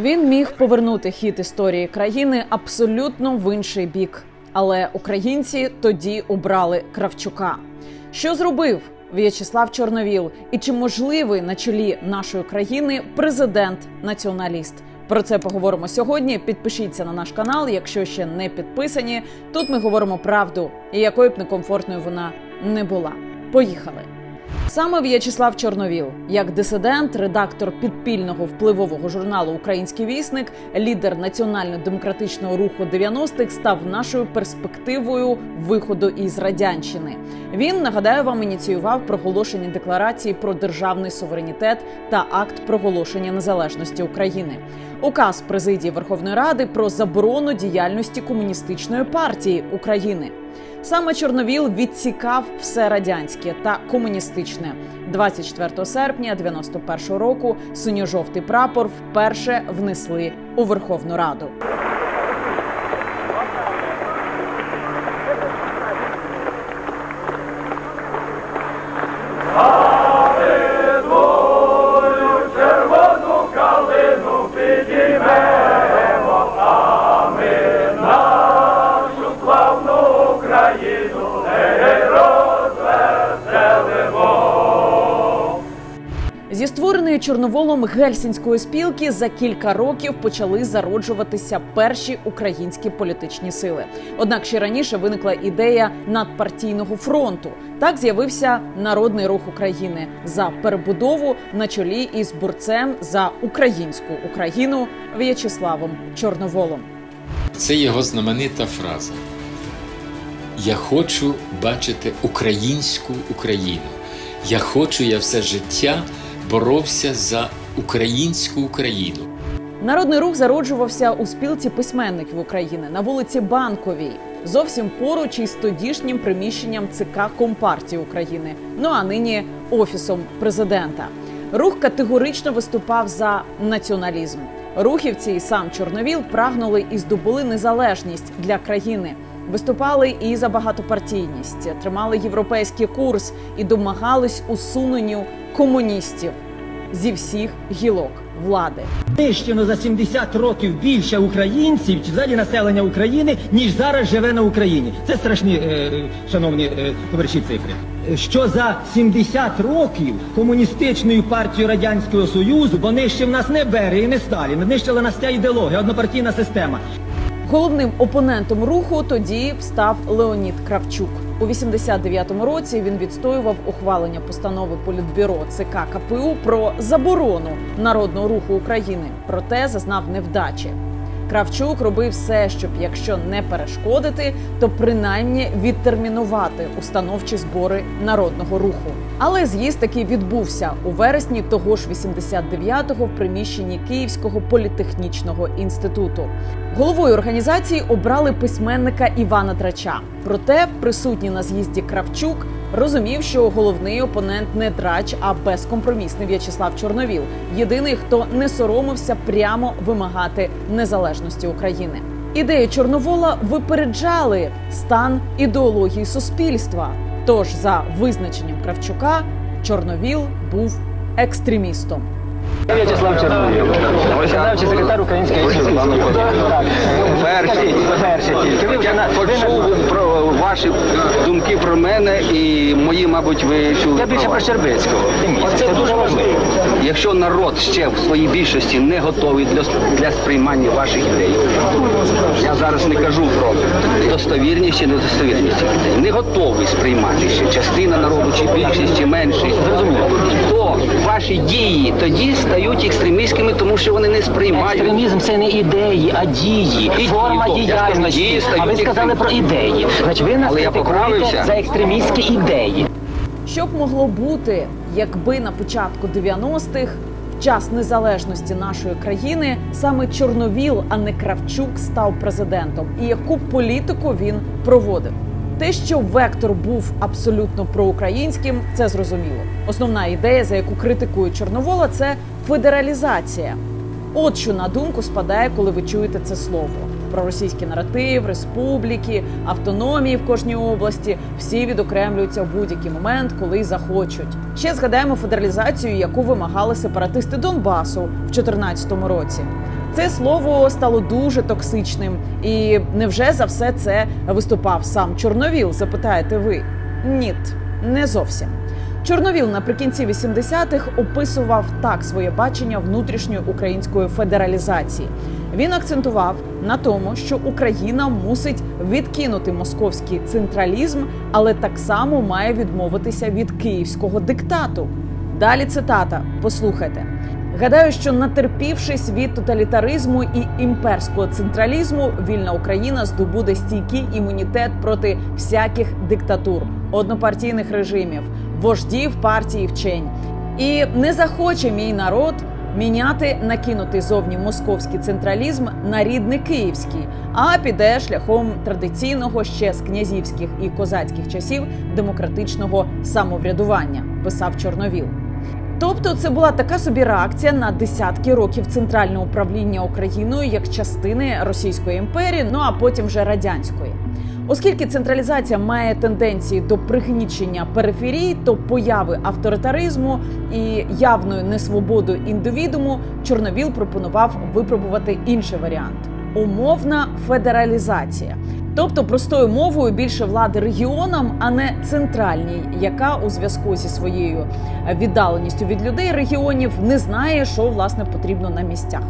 Він міг повернути хід історії країни абсолютно в інший бік. Але українці тоді обрали Кравчука. Що зробив В'ячеслав Чорновіл? І чи можливий на чолі нашої країни президент-націоналіст? Про це поговоримо сьогодні. Підпишіться на наш канал, якщо ще не підписані. Тут ми говоримо правду, і якою б некомфортною вона не була. Поїхали. Саме В'ячеслав Чорновіл, як дисидент, редактор підпільного впливового журналу Український вісник, лідер національно-демократичного руху 90-х, став нашою перспективою виходу із радянщини. Він нагадаю вам ініціював проголошення декларації про державний суверенітет та акт проголошення незалежності України. Указ президії Верховної Ради про заборону діяльності комуністичної партії України. Саме Чорновіл відсікав все радянське та комуністичне. 24 серпня 91 року синьо-жовтий прапор вперше внесли у Верховну Раду. Зі створеної Чорноволом гельсінської спілки за кілька років почали зароджуватися перші українські політичні сили. Однак ще раніше виникла ідея надпартійного фронту. Так з'явився народний рух України за перебудову на чолі із борцем за українську Україну В'ячеславом Чорноволом. Це його знаменита фраза. Я хочу бачити українську Україну. Я хочу, я все життя боровся за українську Україну. Народний рух зароджувався у спілці письменників України на вулиці Банковій, зовсім поруч із тодішнім приміщенням ЦК Компартії України. Ну а нині офісом президента. Рух категорично виступав за націоналізм. Рухівці і сам Чорновіл прагнули і здобули незалежність для країни. Виступали і за багатопартійність, тримали європейський курс і домагались усуненню комуністів зі всіх гілок влади. Знищено за 70 років більше українців, чи взагалі населення України, ніж зараз живе на Україні. Це страшні, е, шановні е, товариші цифри. Е, Що за 70 років комуністичною партією Радянського Союзу, бо нищив нас не Берія і не Сталін, нищила нас ця ідеологія, однопартійна система. Головним опонентом руху тоді став Леонід Кравчук. У 89-му році він відстоював ухвалення постанови Політбюро ЦК КПУ про заборону народного руху України, проте зазнав невдачі. Кравчук робив все, щоб якщо не перешкодити, то принаймні відтермінувати установчі збори народного руху. Але з'їзд таки відбувся у вересні того ж 89-го в приміщенні Київського політехнічного інституту. Головою організації обрали письменника Івана Драча. Проте присутній на з'їзді Кравчук розумів, що головний опонент не драч, а безкомпромісний В'ячеслав Чорновіл. Єдиний, хто не соромився прямо вимагати незалежності України. Ідеї Чорновола випереджали стан ідеології суспільства. Тож, за визначенням Кравчука, Чорновіл був екстремістом. В'ячеслав Чорновіл, виконавчий секретар Української Перший. перший тільки. Ви Почув про ваші думки про мене і мої, мабуть, ви чули. Я більше про про. Щербицького. Це дуже важливо. Якщо народ ще в своїй більшості не готовий для, для сприймання ваших ідей, я зараз не кажу про достовірність чи недостовірність ідей, не готовий сприймати ще частина народу, чи більшість, чи меншість, зрозуміло, то ваші дії тоді стають екстремістськими, тому що вони не сприймають. Екстремізм це не ідеї, а дії. І Форма то. Діяльності. дії А ви сказали про ідеї. Значить, ви нас критикуєте за екстремістські ідеї. Що б могло бути, якби на початку 90-х, в час незалежності нашої країни, саме Чорновіл, а не Кравчук, став президентом, і яку політику він проводив? Те, що вектор був абсолютно проукраїнським, це зрозуміло. Основна ідея, за яку критикують Чорновола, це федералізація. От що на думку спадає, коли ви чуєте це слово. Проросійський наратив, республіки, автономії в кожній області всі відокремлюються в будь-який момент, коли захочуть. Ще згадаємо федералізацію, яку вимагали сепаратисти Донбасу в 2014 році. Це слово стало дуже токсичним. І невже за все це виступав сам Чорновіл? Запитаєте ви? Ні, не зовсім. Чорновіл наприкінці 80-х описував так своє бачення внутрішньої української федералізації. Він акцентував на тому, що Україна мусить відкинути московський централізм, але так само має відмовитися від київського диктату. Далі цитата. Послухайте. Гадаю, що натерпівшись від тоталітаризму і імперського централізму, вільна Україна здобуде стійкий імунітет проти всяких диктатур, однопартійних режимів, вождів партії вчень. І не захоче мій народ міняти накинутий зовні московський централізм на рідний київський, а піде шляхом традиційного ще з князівських і козацьких часів демократичного самоврядування, писав Чорновіл. Тобто, це була така собі реакція на десятки років центрального управління Україною як частини Російської імперії, ну а потім вже радянської. Оскільки централізація має тенденції до пригнічення периферій, то появи авторитаризму і явної несвободи індивідуму Чорновіл пропонував випробувати інший варіант умовна федералізація. Тобто простою мовою більше влади регіонам, а не центральній, яка у зв'язку зі своєю віддаленістю від людей регіонів не знає, що власне потрібно на місцях.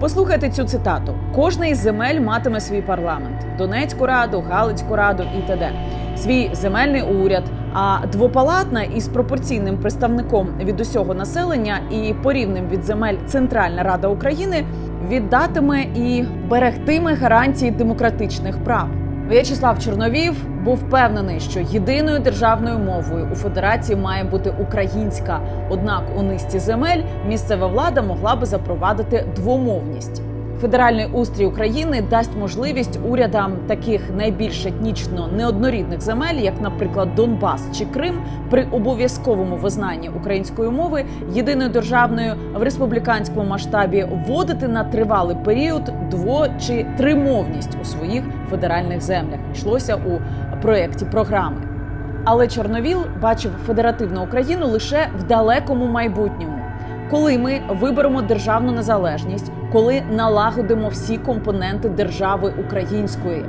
Послухайте цю цитату: кожна із земель матиме свій парламент: Донецьку раду, Галицьку раду і т.д. свій земельний уряд. А двопалатна із пропорційним представником від усього населення і порівним від земель Центральна Рада України віддатиме і берегтиме гарантії демократичних прав. В'ячеслав Чорновів був впевнений, що єдиною державною мовою у федерації має бути українська. Однак у низці земель місцева влада могла би запровадити двомовність. Федеральний устрій України дасть можливість урядам таких найбільш етнічно неоднорідних земель, як, наприклад, Донбас чи Крим, при обов'язковому визнанні української мови єдиною державною в республіканському масштабі вводити на тривалий період дво чи тримовність у своїх федеральних землях. Йшлося у проєкті програми. Але Чорновіл бачив федеративну Україну лише в далекому майбутньому. Коли ми виберемо державну незалежність, коли налагодимо всі компоненти держави української.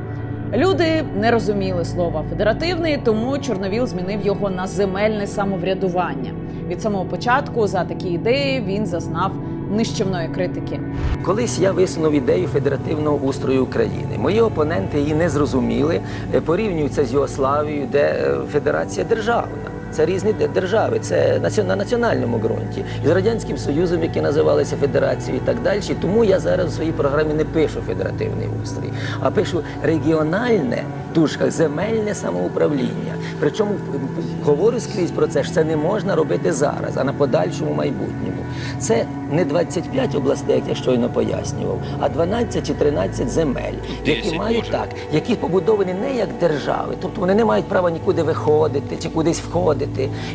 Люди не розуміли слова федеративний, тому Чорновіл змінив його на земельне самоврядування. Від самого початку за такі ідеї він зазнав нищівної критики. Колись я висунув ідею федеративного устрою України. Мої опоненти її не зрозуміли, е, порівнюються з Югославією, де е, федерація державна. Це різні держави, це на національному ґрунті. І з Радянським Союзом, які називалися Федерацією і так далі. Тому я зараз у своїй програмі не пишу федеративний устрій, а пишу регіональне дужках земельне самоуправління. Причому говорю скрізь про це, що це не можна робити зараз, а на подальшому майбутньому. Це не 25 областей, як я щойно пояснював, а 12 чи 13 земель, які мають так, які побудовані не як держави, тобто вони не мають права нікуди виходити чи кудись входити,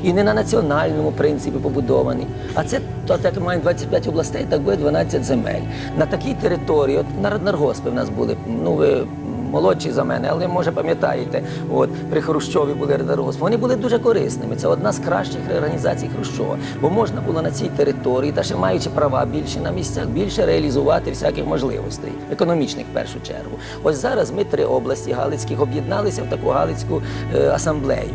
і не на національному принципі побудовані. А це так як маємо 25 областей, так буде 12 земель. На такій території, от нар- наргоспи в нас були, ну ви молодші за мене, але може пам'ятаєте, от при Хрущові були радаргосп. Вони були дуже корисними. Це одна з кращих реорганізацій Хрущова, бо можна було на цій території, та ще маючи права більше на місцях, більше реалізувати всяких можливостей, економічних в першу чергу. Ось зараз ми три області Галицьких об'єдналися в таку Галицьку е, асамблею.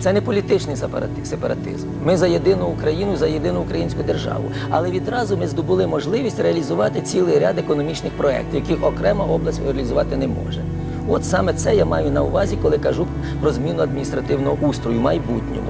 Це не політичний сепаратизм. Ми за єдину Україну, за єдину українську державу. Але відразу ми здобули можливість реалізувати цілий ряд економічних проєктів, яких окрема область реалізувати не може. От саме це я маю на увазі, коли кажу про зміну адміністративного устрою в майбутньому.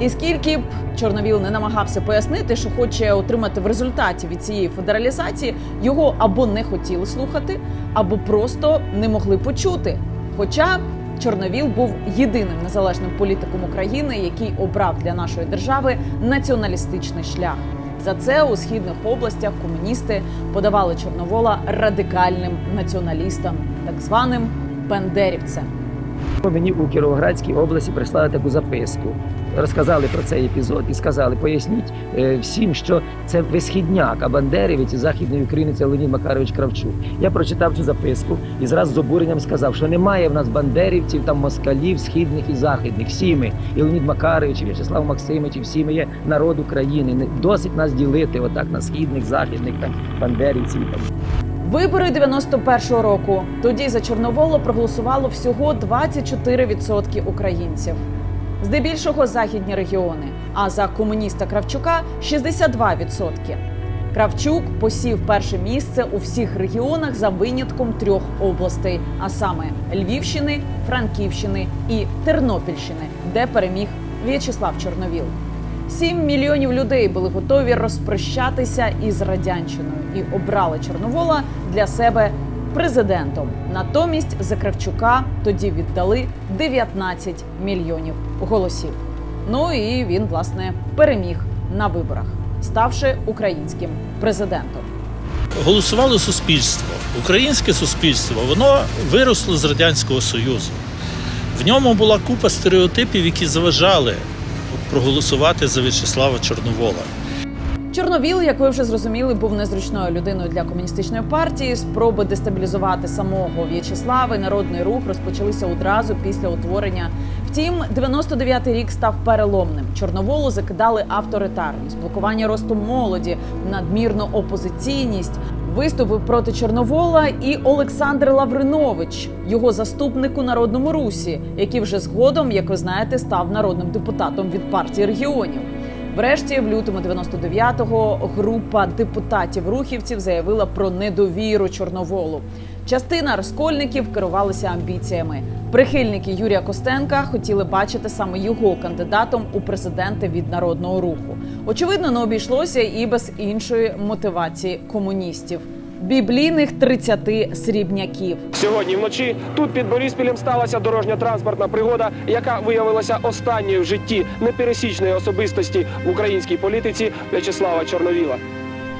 І скільки б Чорновіл не намагався пояснити, що хоче отримати в результаті від цієї федералізації, його або не хотіли слухати, або просто не могли почути. Хоча Чорновіл був єдиним незалежним політиком України, який обрав для нашої держави націоналістичний шлях. За це у східних областях комуністи подавали Чорновола радикальним націоналістам, так званим бендерівцям. Мені у Кіровоградській області прислали таку записку. Розказали про цей епізод і сказали, поясніть е, всім, що це висхідняк, а бандерівець із західної України це Леонід Макарович Кравчук. Я прочитав цю записку і зразу з обуренням сказав, що немає в нас бандерівців, там москалів, східних і західних. Всі ми, і Леонід Макарович, і В'ячеслав Максимович, і всі ми є народ України. Не досить нас ділити отак на східних, західних, там бандерівців. Вибори 91-го року. Тоді за Чорноволу проголосувало всього 24% українців. Здебільшого західні регіони. А за комуніста Кравчука 62%. Кравчук посів перше місце у всіх регіонах за винятком трьох областей, а саме Львівщини, Франківщини і Тернопільщини, де переміг В'ячеслав Чорновіл. Сім мільйонів людей були готові розпрощатися із радянщиною і обрали Чорновола для себе президентом. Натомість за Кравчука тоді віддали 19 мільйонів голосів. Ну і він власне переміг на виборах, ставши українським президентом. голосувало суспільство. Українське суспільство воно виросло з Радянського Союзу. В ньому була купа стереотипів, які заважали проголосувати за В'ячеслава Чорновола. Чорновіл, як ви вже зрозуміли, був незручною людиною для комуністичної партії. Спроби дестабілізувати самого В'ячеслава і народний рух розпочалися одразу після утворення. Втім, 99-й рік став переломним. Чорноволу закидали авторитарність, блокування росту молоді, надмірну опозиційність. Виступив проти Чорновола і Олександр Лавринович, його заступник у народному русі, який вже згодом, як ви знаєте, став народним депутатом від партії регіонів. Врешті, в лютому 99-го група депутатів-рухівців заявила про недовіру Чорноволу. Частина розкольників керувалися амбіціями. Прихильники Юрія Костенка хотіли бачити саме його кандидатом у президенти від народного руху. Очевидно, не обійшлося і без іншої мотивації комуністів біблійних 30 срібняків. Сьогодні вночі тут під Боріспілем сталася дорожньо-транспортна пригода, яка виявилася останньою в житті непересічної особистості в українській політиці В'ячеслава Чорновіла.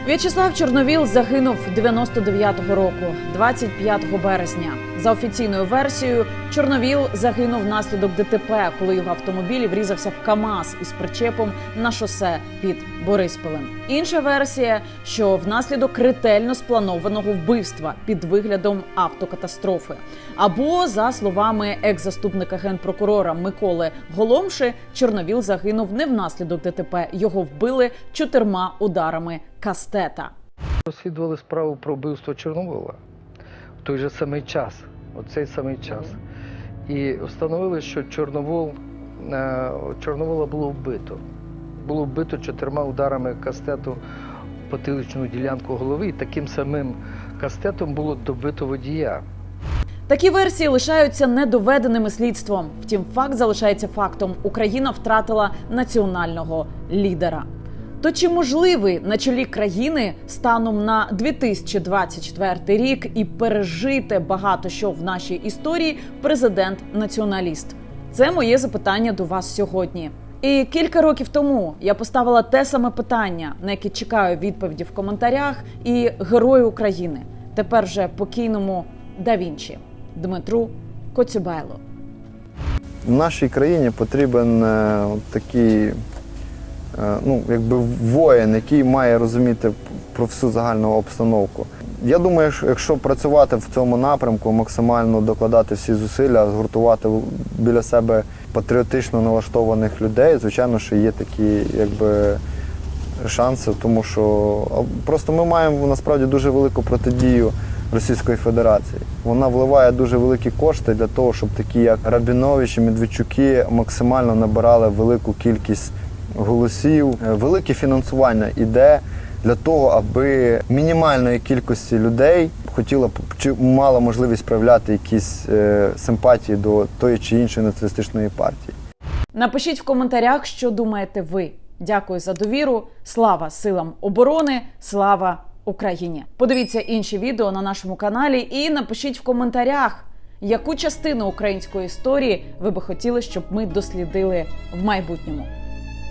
В'ячеслав Чорновіл загинув 99-го року, 25 березня. За офіційною версією, Чорновіл загинув внаслідок ДТП, коли його автомобіль врізався в КАМАЗ із причепом на шосе під Бориспілем. Інша версія, що внаслідок ретельно спланованого вбивства під виглядом автокатастрофи. Або за словами екс-заступника генпрокурора Миколи Голомши, Чорновіл загинув не внаслідок ДТП. Його вбили чотирма ударами кастета. Розслідували справу про вбивство Чорновола в той же самий час, у цей самий час. І встановили, що Чорновол, е, Чорновола було вбито. Було вбито чотирма ударами кастету в потиличну ділянку голови, і таким самим кастетом було добито водія. Такі версії лишаються недоведеними слідством. Втім, факт залишається фактом: Україна втратила національного лідера. То чи можливий на чолі країни станом на 2024 рік і пережити багато що в нашій історії президент-націоналіст? Це моє запитання до вас сьогодні. І кілька років тому я поставила те саме питання, на яке чекаю відповіді в коментарях, і герою України, тепер вже покійному да Вінчі Дмитру Коцюбайло. В нашій країні потрібен е, такий ну, якби воїн, який має розуміти про всю загальну обстановку. Я думаю, що якщо працювати в цьому напрямку, максимально докладати всі зусилля, згуртувати біля себе патріотично налаштованих людей, звичайно, що є такі якби, шанси, тому що просто ми маємо насправді дуже велику протидію Російської Федерації. Вона вливає дуже великі кошти для того, щоб такі, як Рабінович і Медведчуки, максимально набирали велику кількість голосів. Е, Велике фінансування іде для того, аби мінімальної кількості людей хотіла чи мала можливість проявляти якісь е, симпатії до тої чи іншої націоналістичної партії. Напишіть в коментарях, що думаєте ви. Дякую за довіру. Слава силам оборони! Слава Україні! Подивіться інші відео на нашому каналі і напишіть в коментарях, яку частину української історії ви би хотіли, щоб ми дослідили в майбутньому.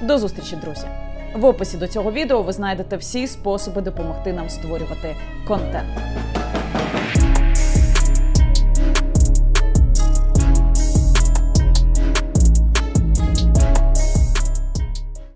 До зустрічі, друзі! В описі до цього відео ви знайдете всі способи допомогти нам створювати контент.